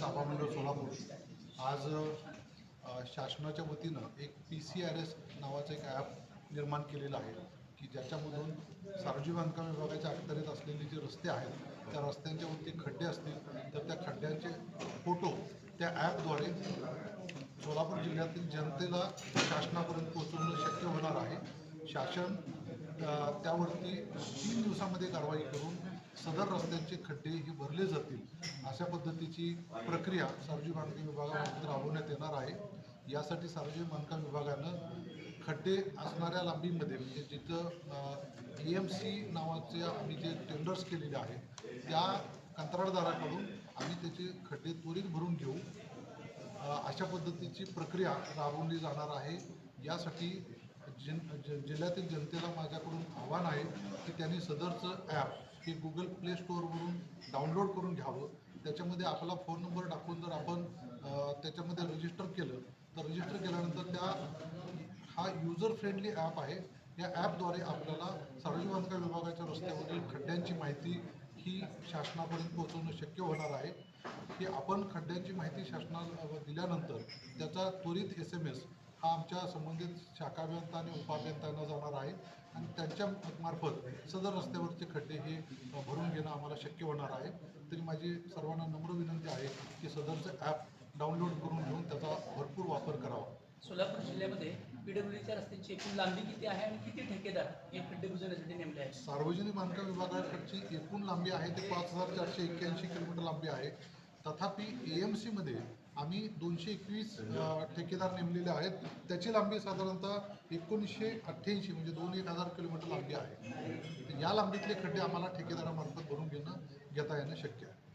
साभा मंडळ सोलापूर. आज शासनाच्या वतीनं एक पी सी आर एस नावाचं एक ॲप निर्माण केलेलं आहे की ज्याच्यामधून सार्वजनिक बांधकाम विभागाच्या अखत्यारीत असलेले जे रस्ते आहेत त्या रस्त्यांच्या वरती खड्डे असतील तर त्या खड्ड्यांचे फोटो त्या ॲपद्वारे सोलापूर जिल्ह्यातील जनतेला शासनापर्यंत पोहोचवणं शक्य होणार आहे. शासन त्यावरती तीन दिवसामध्ये कारवाई करून सदर रस्त्यांचे खड्डे हे भरले जातील अशा पद्धतीची प्रक्रिया सार्वजनिक बांधकाम विभागामार्फत राबवण्यात येणार आहे. यासाठी सार्वजनिक बांधकाम विभागानं खड्डे असणाऱ्या लांबीमध्ये म्हणजे जिथं ई एम सी नावाचे आम्ही जे टेंडर्स केलेले आहेत त्या कंत्राटदाराकडून आम्ही त्याचे खड्डे त्वरित भरून घेऊ. अशा पद्धतीची प्रक्रिया राबवली जाणार आहे. यासाठी जिन जिल्ह्यातील जनतेला माझ्याकडून आव्हान आहे की त्यांनी सदरचं ॲप हे गुगल प्ले स्टोअरवरून डाउनलोड करून घ्यावं. त्याच्यामध्ये आपला फोन नंबर टाकून जर आपण त्याच्यामध्ये रजिस्टर केलं तर रजिस्टर केल्यानंतर त्या हा युजर फ्रेंडली ॲप आहे. या ॲपद्वारे आपल्याला सार्वजनिक बांधकाम विभागाच्या रस्त्यावरील खड्ड्यांची माहिती ही शासनापर्यंत पोहोचवणं शक्य होणार आहे. की आपण खड्ड्यांची माहिती शासनाला दिल्यानंतर त्याचा त्वरित एस एम एस हा आमच्या संबंधित शाखा अभियंता आणि उपअभियंत्यांना जाणार आहे आणि त्यांच्या मार्फत सदर रस्त्यावरचे खड्डे हे भरून घेणं आम्हाला शक्य होणार आहे. तरी माझी सर्वांना नम्र विनंती आहे की सदरचं ॲप डाउनलोड करून घेऊन त्याचा भरपूर वापर करावा. सोलापूर जिल्ह्यामध्ये पीडब्ल्यूडीच्या रस्त्यांची एकूण लांबी किती आहे आणि किती ठेकेदार हे खड्डे बुजवण्यासाठी नेमले आहेत? सार्वजनिक बांधकाम विभागाकडची एकूण लांबी आहे ते पाच हजार चारशे एक्क्याऐंशी किलोमीटर लांबी आहे. तथापि ए एम सीमध्ये आम्ही दोनशे एकवीस ठेकेदार नेमलेले आहेत. त्याची लांबी साधारणतः एकोणीसशे अठ्ठ्याऐंशी म्हणजे दोन एक हजार किलोमीटर लांबी आहे. या लांबीतले खड्डे आम्हाला ठेकेदारामार्फत भरून घेणं घेता येणं शक्य आहे.